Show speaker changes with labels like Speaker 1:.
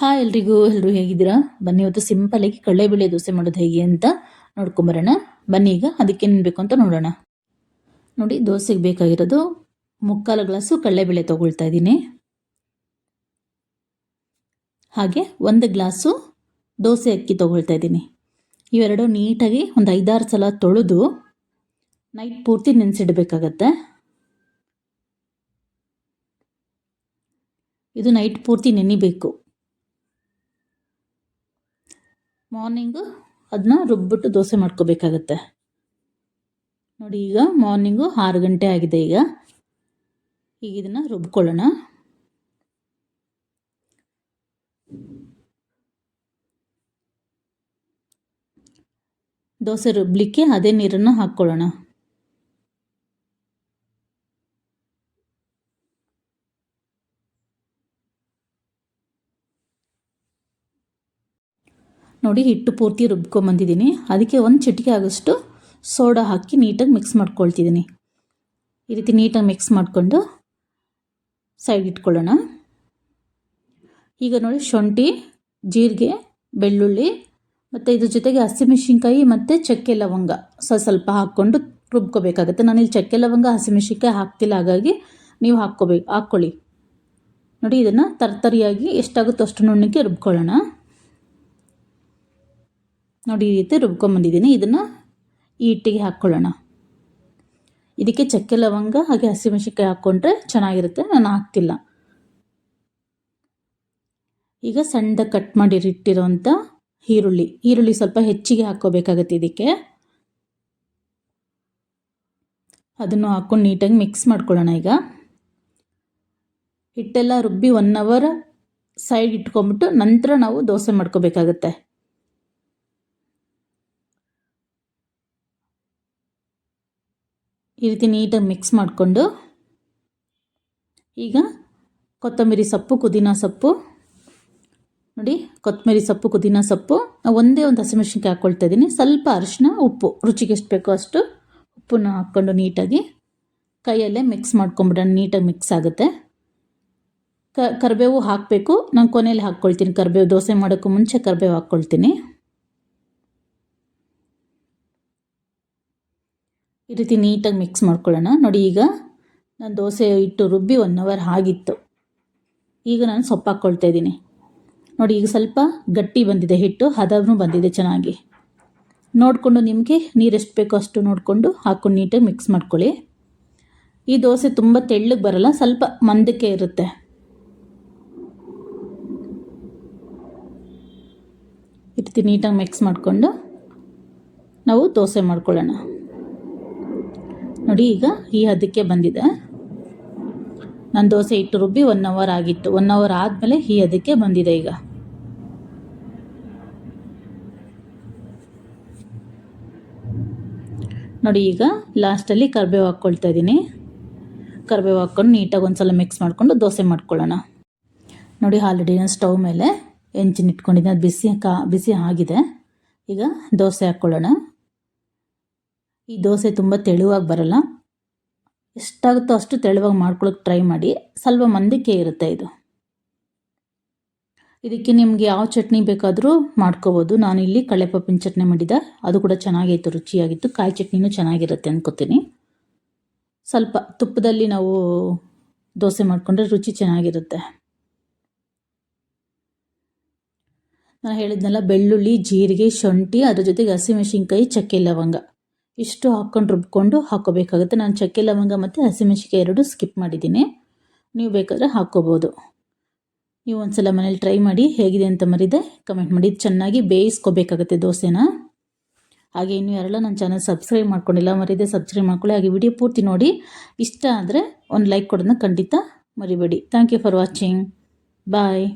Speaker 1: Hi ಎಲ್ರಿಗೂ ಎಲ್ಲರೂ ಹೇಗಿದ್ದೀರಾ? ಬನ್ನಿ, ಇವತ್ತು ಸಿಂಪಲಾಗಿ ಕಡಲೆಬೇಳೆ ದೋಸೆ ಮಾಡೋದು ಹೇಗೆ ಅಂತ ನೋಡ್ಕೊಂಬರೋಣ. ಬನ್ನಿ ಈಗ ಅದಕ್ಕೇನು ಬೇಕು ಅಂತ ನೋಡೋಣ. ನೋಡಿ, ದೋಸೆಗೆ ಬೇಕಾಗಿರೋದು ಮುಕ್ಕಾಲು ಗ್ಲಾಸು ಕಡಲೆಬೇಳೆ ತೊಗೊಳ್ತಾ ಇದ್ದೀನಿ. ಹಾಗೆ ಒಂದು ಗ್ಲಾಸು ದೋಸೆ ಅಕ್ಕಿ ತೊಗೊಳ್ತಾ ಇದ್ದೀನಿ. ಇವೆರಡು ನೀಟಾಗಿ ಒಂದು ಐದಾರು ಸಲ ತೊಳೆದು ನೈಟ್ ಪೂರ್ತಿ ನೆನೆಸಿಡಬೇಕಾಗತ್ತೆ. ಇದು ನೈಟ್ ಪೂರ್ತಿ ನೆನಿಬೇಕು. ಮಾರ್ನಿಂಗು ಅದನ್ನ ರುಬ್ಬಿಟ್ಟು ದೋಸೆ ಮಾಡ್ಕೋಬೇಕಾಗತ್ತೆ. ನೋಡಿ ಈಗ ಮಾರ್ನಿಂಗು ಆರು ಗಂಟೆ ಆಗಿದೆ ಈಗ. ಈಗ ಇದನ್ನು ರುಬ್ಕೊಳ್ಳೋಣ. ದೋಸೆ ರುಬ್ಲಿಕ್ಕೆ ಅದೇ ನೀರನ್ನು ಹಾಕ್ಕೊಳ್ಳೋಣ. ನೋಡಿ ಹಿಟ್ಟು ಪೂರ್ತಿ ರುಬ್ಕೊಂಬಂದಿದ್ದೀನಿ. ಅದಕ್ಕೆ ಒಂದು ಚಿಟಿಕೆ ಆಗೋಷ್ಟು ಸೋಡಾ ಹಾಕಿ ನೀಟಾಗಿ ಮಿಕ್ಸ್ ಮಾಡ್ಕೊಳ್ತಿದ್ದೀನಿ. ಈ ರೀತಿ ನೀಟಾಗಿ ಮಿಕ್ಸ್ ಮಾಡಿಕೊಂಡು ಸೈಡ್ ಇಟ್ಕೊಳ್ಳೋಣ. ಈಗ ನೋಡಿ ಶುಂಠಿ, ಜೀರಿಗೆ, ಬೆಳ್ಳುಳ್ಳಿ ಮತ್ತು ಇದ್ರ ಜೊತೆಗೆ ಹಸಿಮೆಣ್ಸಿನ್ಕಾಯಿ ಮತ್ತು ಚಕ್ಕೆ ಲವಂಗ ಸ್ವಲ್ಪ ಸ್ವಲ್ಪ ಹಾಕ್ಕೊಂಡು ನಾನು ಇಲ್ಲಿ ಚಕ್ಕೆ ಲವಂಗ ಹಸಿಮೆಣ್ಸಿನ್ಕಾಯಿ ಹಾಕ್ತಿಲ್ಲ, ಹಾಗಾಗಿ ನೀವು ಹಾಕ್ಕೋಬೇಕು, ಹಾಕ್ಕೊಳ್ಳಿ. ನೋಡಿ ಇದನ್ನು ತರ್ತರಿಯಾಗಿ ಎಷ್ಟಾಗುತ್ತೋ ಅಷ್ಟು ನುಣ್ಣಕ್ಕೆ ರುಬ್ಕೊಳ್ಳೋಣ. ನೋಡಿ ಈ ರೀತಿ ರುಬ್ಕೊಂಬಂದಿದ್ದೀನಿ ಇದನ್ನು ಈ ಹಿಟ್ಟಿಗೆ ಹಾಕ್ಕೊಳ್ಳೋಣ ಇದಕ್ಕೆ ಚಕ್ಕೆ ಲವಂಗ ಹಾಗೆ ಹಸಿಮೆಣಸಿನ್ಕಾಯಿ ಹಾಕ್ಕೊಂಡ್ರೆ ಚೆನ್ನಾಗಿರುತ್ತೆ. ನಾನು ಹಾಕ್ತಿಲ್ಲ. ಈಗ ಸಣ್ಣ ಕಟ್ ಮಾಡಿ ಇಟ್ಟಿರೋಂಥ ಈರುಳ್ಳಿ. ಈರುಳ್ಳಿ ಸ್ವಲ್ಪ ಹೆಚ್ಚಿಗೆ ಹಾಕ್ಕೋಬೇಕಾಗತ್ತೆ ಇದಕ್ಕೆ. ಅದನ್ನು ಹಾಕ್ಕೊಂಡು ನೀಟಾಗಿ ಮಿಕ್ಸ್ ಮಾಡ್ಕೊಳ್ಳೋಣ ಈಗ. ಹಿಟ್ಟೆಲ್ಲ ರುಬ್ಬಿ ಒನ್ ಅವರ್ ಸೈಡ್ ಇಟ್ಕೊಂಬಿಟ್ಟು ನಂತರ ನಾವು ದೋಸೆ ಮಾಡ್ಕೋಬೇಕಾಗತ್ತೆ. ಈ ರೀತಿ ನೀಟಾಗಿ ಮಿಕ್ಸ್ ಮಾಡಿಕೊಂಡು ಈಗ ಕೊತ್ತಂಬರಿ ಸೊಪ್ಪು, ಪುದೀನ ಸೊಪ್ಪು. ನೋಡಿ, ಕೊತ್ತಂಬರಿ ಸೊಪ್ಪು, ಪುದೀನ ಸೊಪ್ಪು. ಒಂದೇ ಒಂದು ಹಸಿಮೆಣ್ಸಿನ್ಕಾಯಿ ಹಾಕ್ಕೊಳ್ತಾ ಇದ್ದೀನಿ. ಸ್ವಲ್ಪ ಅರಿಶಿನ, ಉಪ್ಪು. ರುಚಿಗೆ ಎಷ್ಟು ಬೇಕೋ ಅಷ್ಟು ಉಪ್ಪನ್ನು ಹಾಕ್ಕೊಂಡು ನೀಟಾಗಿ ಕೈಯಲ್ಲೇ ಮಿಕ್ಸ್ ಮಾಡ್ಕೊಂಬಿಡೋಣ. ನೀಟಾಗಿ ಮಿಕ್ಸ್ ಆಗುತ್ತೆ. ಕರಿಬೇವು ಹಾಕಬೇಕು. ನಾನು ಕೊನೆಯಲ್ಲಿ ಹಾಕ್ಕೊಳ್ತೀನಿ ಕರಿಬೇವು ದೋಸೆ ಮಾಡೋಕ್ಕೂ ಮುಂಚೆ ಕರಿಬೇವು ಹಾಕ್ಕೊಳ್ತೀನಿ ಈ ರೀತಿ ನೀಟಾಗಿ ಮಿಕ್ಸ್ ಮಾಡ್ಕೊಳ್ಳೋಣ. ನೋಡಿ ಈಗ ನಾನು ದೋಸೆ ಇಟ್ಟು ರುಬ್ಬಿ ಒನ್ ಅವರ್ ಆಗಿತ್ತು. ಈಗ ನಾನು ಸೊಪ್ಪು ಹಾಕ್ಕೊಳ್ತಾ ಇದ್ದೀನಿ. ನೋಡಿ ಈಗ ಸ್ವಲ್ಪ ಗಟ್ಟಿ ಬಂದಿದೆ ಹಿಟ್ಟು ಹದವೂ ಬಂದಿದೆ ಚೆನ್ನಾಗಿ. ನೋಡಿಕೊಂಡು ನಿಮಗೆ ನೀರು ಎಷ್ಟು ಬೇಕೋ ಅಷ್ಟು ನೋಡಿಕೊಂಡು ಹಾಕ್ಕೊಂಡು ನೀಟಾಗಿ ಮಿಕ್ಸ್ ಮಾಡ್ಕೊಳ್ಳಿ. ಈ ದೋಸೆ ತುಂಬ ತೆಳ್ಳಗೆ ಬರಲ್ಲ, ಸ್ವಲ್ಪ ಮಂದಕ್ಕೆ ಇರುತ್ತೆ. ಈ ರೀತಿ ನೀಟಾಗಿ ಮಿಕ್ಸ್ ಮಾಡಿಕೊಂಡು ನಾವು ದೋಸೆ ಮಾಡ್ಕೊಳ್ಳೋಣ. ನೋಡಿ, ಈಗ ಈ ಹದಕ್ಕೆ ಬಂದಿದೆ. ನಾನು ದೋಸೆ ಇಟ್ಟು ರುಬ್ಬಿ ಒನ್ ಅವರ್ ಆಗಿತ್ತು. ಒನ್ ಅವರ್ ಆದಮೇಲೆ ಈ ಹದಕ್ಕೆ ಬಂದಿದೆ ಈಗ. ನೋಡಿ, ಈಗ ಲಾಸ್ಟಲ್ಲಿ ಕರ್ಬೇವು ಹಾಕ್ಕೊಳ್ತಾ ಇದ್ದೀನಿ. ಕರ್ಬೇವು ಹಾಕ್ಕೊಂಡು ನೀಟಾಗಿ ಒಂದು ಸಲ ಮಿಕ್ಸ್ ಮಾಡಿಕೊಂಡು ದೋಸೆ ಮಾಡ್ಕೊಳ್ಳೋಣ. ನೋಡಿ ಆಲ್ರೆಡಿ ನಾನು ಸ್ಟವ್ ಮೇಲೆ ಹೆಂಚಿನ ಇಟ್ಕೊಂಡಿದ್ದೀನಿ ಅದು ಬಿಸಿ ಕಾ, ಬಿಸಿ ಆಗಿದೆ. ಈಗ ದೋಸೆ ಹಾಕ್ಕೊಳ್ಳೋಣ. ಈ ದೋಸೆ ತುಂಬ ತೆಳುವಾಗಿ ಬರಲ್ಲ. ಎಷ್ಟಾಗುತ್ತೋ ಅಷ್ಟು ತೆಳುವಾಗಿ ಮಾಡ್ಕೊಳ್ಳೋಕೆ ಟ್ರೈ ಮಾಡಿ. ಸ್ವಲ್ಪ ಮಂದಕ್ಕೆ ಇರುತ್ತೆ ಇದು. ಇದಕ್ಕೆ ನಿಮಗೆ ಯಾವ ಚಟ್ನಿ ಬೇಕಾದರೂ ಮಾಡ್ಕೋಬೋದು. ಇಲ್ಲಿ ಕಳೆಪಪ್ಪಿನ ಚಟ್ನಿ ಮಾಡಿದ್ದೆ. ಅದು ಕೂಡ ಚೆನ್ನಾಗಿತ್ತು ರುಚಿಯಾಗಿತ್ತು. ಕಾಯಿ ಚಟ್ನಿನೂ ಚೆನ್ನಾಗಿರುತ್ತೆ ಅನ್ಕೋತೀನಿ. ಸ್ವಲ್ಪ ತುಪ್ಪದಲ್ಲಿ ನಾವು ದೋಸೆ ಮಾಡಿಕೊಂಡ್ರೆ ರುಚಿ ಚೆನ್ನಾಗಿರುತ್ತೆ. ನಾನು ಹೇಳಿದ್ನಲ್ಲ, ಬೆಳ್ಳುಳ್ಳಿ, ಜೀರಿಗೆ, ಶುಂಠಿ, ಅದ್ರ ಜೊತೆಗೆ ಹಸಿಮೆಣಸಿನ್ಕಾಯಿ ಚಕ್ಕೆ ಲವಂಗ. ಇಷ್ಟು ಹಾಕ್ಕೊಂಡು ರುಬ್ಕೊಂಡು ಹಾಕೋಬೇಕಾಗುತ್ತೆ. ನಾನು ಚಕ್ಕೆ ಲವಂಗ ಮತ್ತು ಹಸಿಮೆಣ್ಸಿಕಾಯಿ ಎರಡು ಸ್ಕಿಪ್ ಮಾಡಿದ್ದೀನಿ. ನೀವು ಬೇಕಾದರೆ ಹಾಕ್ಕೋಬೋದು ನೀವು ಒಂದು ಸಲ ಮನೇಲಿ ಟ್ರೈ ಮಾಡಿ ಹೇಗಿದೆ ಅಂತ ಮರಿದೆ ಕಮೆಂಟ್ ಮಾಡಿ. ಚೆನ್ನಾಗಿ ಬೇಯಿಸ್ಕೋಬೇಕಾಗುತ್ತೆ ದೋಸೆನ. ಹಾಗೆ ಇನ್ನೂ ಯಾರೆಲ್ಲ ನನ್ನ ಚಾನಲ್ ಸಬ್ಸ್ಕ್ರೈಬ್ ಮಾಡ್ಕೊಂಡಿಲ್ಲ, ಮರಿದೆ ಸಬ್ಸ್ಕ್ರೈಬ್ ಮಾಡ್ಕೊಳ್ಳಿ. ಹಾಗೆ ವಿಡಿಯೋ ಪೂರ್ತಿ ನೋಡಿ. ಇಷ್ಟ ಆದರೆ ಒಂದು ಲೈಕ್ ಕೊಡೋದನ್ನ ಖಂಡಿತ ಮರಿಬೇಡಿ. Thank you for watching bye